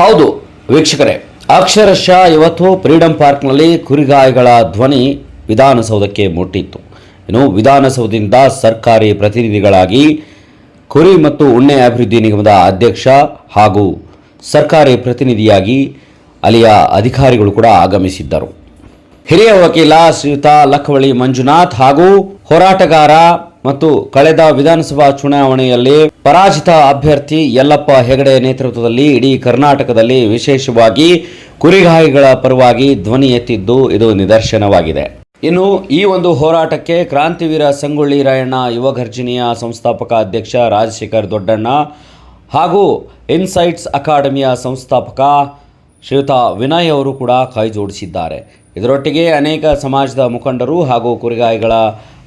ಹೌದು, ವೀಕ್ಷಕರೇ. ಅಕ್ಷರಶಃ ಇವತ್ತು ಫ್ರೀಡಂ ಪಾರ್ಕ್ನಲ್ಲಿ ಕುರಿಗಾಯಿಗಳ ಧ್ವನಿ ವಿಧಾನಸೌಧಕ್ಕೆ ಮುಟ್ಟಿತ್ತು. ಇನ್ನು ವಿಧಾನಸೌಧದಿಂದ ಸರ್ಕಾರಿ ಪ್ರತಿನಿಧಿಗಳಾಗಿ ಕುರಿ ಮತ್ತು ಉಣ್ಣೆ ಅಭಿವೃದ್ಧಿ ನಿಗಮದ ಅಧ್ಯಕ್ಷ ಹಾಗೂ ಸರ್ಕಾರಿ ಪ್ರತಿನಿಧಿಯಾಗಿ ಅಲ್ಲಿಯ ಅಧಿಕಾರಿಗಳು ಕೂಡ ಆಗಮಿಸಿದ್ದರು. ಹಿರಿಯ ವಕೀಲ ಶ್ರೀಯುತ ಲಕ್ಕವಳ್ಳಿ ಮಂಜುನಾಥ್ ಹಾಗೂ ಹೋರಾಟಗಾರ ಮತ್ತು ಕಳೆದ ವಿಧಾನಸಭಾ ಚುನಾವಣೆಯಲ್ಲಿ ಪರಾಜಿತ ಅಭ್ಯರ್ಥಿ ಯಲ್ಲಪ್ಪ ಹೆಗಡೆ ನೇತೃತ್ವದಲ್ಲಿ ಇಡೀ ಕರ್ನಾಟಕದಲ್ಲಿ ವಿಶೇಷವಾಗಿ ಕುರಿಗಾಯಿಗಳ ಪರವಾಗಿ ಧ್ವನಿ ಎತ್ತಿದ್ದು ಇದು ನಿದರ್ಶನವಾಗಿದೆ. ಇನ್ನು ಈ ಒಂದು ಹೋರಾಟಕ್ಕೆ ಕ್ರಾಂತಿವೀರ ಸಂಗೊಳ್ಳಿ ರಾಯಣ್ಣ ಯುವಗರ್ಜಿನಿಯ ಸಂಸ್ಥಾಪಕ ಅಧ್ಯಕ್ಷ ರಾಜಶೇಖರ್ ದೊಡ್ಡಣ್ಣ ಹಾಗೂ ಇನ್ಸೈಟ್ಸ್ ಅಕಾಡೆಮಿಯ ಸಂಸ್ಥಾಪಕ ಶ್ರೀಯುತ ವಿನಯ್ ಅವರು ಕೂಡ ಕೈ ಜೋಡಿಸಿದ್ದಾರೆ ಇದರೊಟ್ಟಿಗೆ ಅನೇಕ ಸಮಾಜದ ಮುಖಂಡರು ಹಾಗೂ ಕುರಿಗಾಯಿಗಳ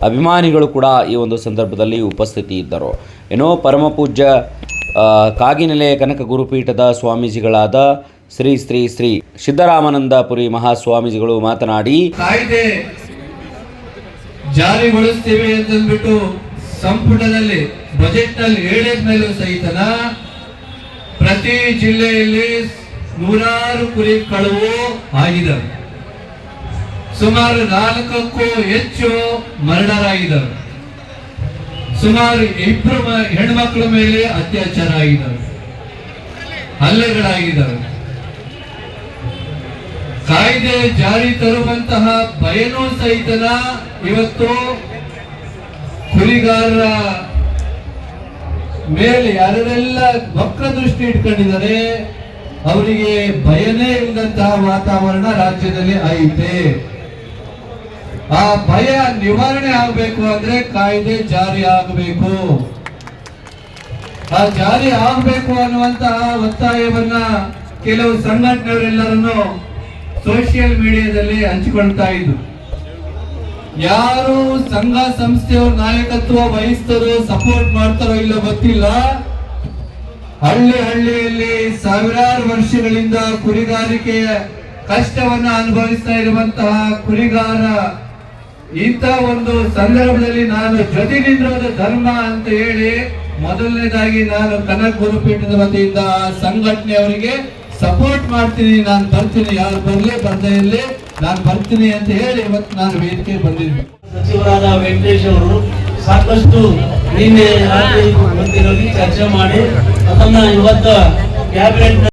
ಅಭಿಮಾನಿಗಳು ಕೂಡ ಈ ಒಂದು ಸಂದರ್ಭದಲ್ಲಿ ಉಪಸ್ಥಿತಿ ಇದ್ದರು ಏನೋ ಪರಮಪೂಜ್ಯ ಕಾಗಿನೆಲೆ ಕನಕ ಗುರುಪೀಠದ ಸ್ವಾಮೀಜಿಗಳಾದ ಶ್ರೀ ಶ್ರೀ ಶ್ರೀ ಸಿದ್ದರಾಮಾನಂದಪುರಿ ಮಹಾಸ್ವಾಮೀಜಿಗಳು ಮಾತನಾಡಿ, ಕಾಯ್ದೆ ಜಾರಿಗೊಳಿಸ್ತೇವೆ ಅಂತಂದ್ಬಿಟ್ಟು ಸಂಪುಟದಲ್ಲಿ ಬಜೆಟ್ನಲ್ಲಿ ಹೇಳಿದ ಮೇಲೂ ಸಹಿತನ ಪ್ರತಿ ಜಿಲ್ಲೆಯಲ್ಲಿ ನೂರಾರು ಕುರಿ ಕಳುವು ಆಗಿದ್ದಾವೆ ಸುಮಾರು ನಾಲ್ಕಕ್ಕೂ ಹೆಚ್ಚು ಮರ್ಡರ್ ಸುಮಾರು ಇಬ್ಬರು ಹೆಣ್ಮಕ್ಳ ಮೇಲೆ ಅತ್ಯಾಚಾರ ಆಗಿದ್ದಾವೆ ಹಲ್ಲೆಗಳಾಗಿದ್ದಾವೆ ಕಾಯ್ದೆ ಜಾರಿ ತರುವಂತಹ ಭಯನೂ ಸಹಿತನ ಇವತ್ತು ಕುರಿಗಾರರ ಮೇಲೆ ಯಾರೆಲ್ಲ ಮಕ್ಕಳ ದೃಷ್ಟಿ ಇಟ್ಕೊಂಡಿದ್ದಾರೆ, ಅವರಿಗೆ ಭಯನೇ ಇಲ್ಲದಂತಹ ವಾತಾವರಣ ರಾಜ್ಯದಲ್ಲಿ ಐತೆ. ಆ ಭಯ ನಿವಾರಣೆ ಆಗಬೇಕು ಅಂದ್ರೆ ಕಾಯ್ದೆ ಜಾರಿ ಆಗಬೇಕು. ಆ ಜಾರಿ ಆಗಬೇಕು ಅನ್ನುವಂತಹ ಒತ್ತಾಯವನ್ನ ಕೆಲವು ಸಂಘಟನೆಯವರೆಲ್ಲರನ್ನು ಸೋಷಿಯಲ್ ಮೀಡಿಯಾದಲ್ಲಿ ಹಂಚಿಕೊಳ್ತಾ ಇದ್ರು. ಯಾರು ಸಂಘ, ಸಂಸ್ಥೆಯವ್ರ ನಾಯಕತ್ವ ವಹಿಸ್ತಾರೋ ಸಪೋರ್ಟ್ ಮಾಡ್ತಾರೋ ಇಲ್ಲೋ ಗೊತ್ತಿಲ್ಲ. ಹಳ್ಳಿ ಹಳ್ಳಿಯಲ್ಲಿ ಸಾವಿರಾರು ವರ್ಷಗಳಿಂದ ಕುರಿಗಾರಿಕೆಯ ಕಷ್ಟವನ್ನ ಅನುಭವಿಸ್ತಾ ಇರುವಂತಹ ಕುರಿಗಾರ ಇಂಥ ಒಂದು ಸಂದರ್ಭದಲ್ಲಿ ನಾನು ಜೊತೆ ನಿಂದಿರೋದು ಧರ್ಮ ಅಂತ ಹೇಳಿ ಮೊದಲನೇದಾಗಿ ನಾನು ಕನಕ ಗುರುಪೀಠದ ವತಿಯಿಂದ ಸಂಘಟನೆ ಅವರಿಗೆ ಸಪೋರ್ಟ್ ಮಾಡ್ತೀನಿ, ನಾನು ಬರ್ತೀನಿ, ಯಾರು ಬರ್ಲಿ ಬರ್ತಾ ಇರಲಿ, ನಾನು ಬರ್ತೀನಿ ಅಂತ ಹೇಳಿ ಇವತ್ತು ನಾನು ವೇದಿಕೆ ಬಂದಿದ್ದೆ ಸಚಿವರಾದ ವೆಂಕಟೇಶ್ ಅವರು ಸಾಕಷ್ಟು ನಿನ್ನೆ ಚರ್ಚೆ ಮಾಡಿ ಅದನ್ನ ಇವತ್ತು ಕ್ಯಾಬಿನೆಟ್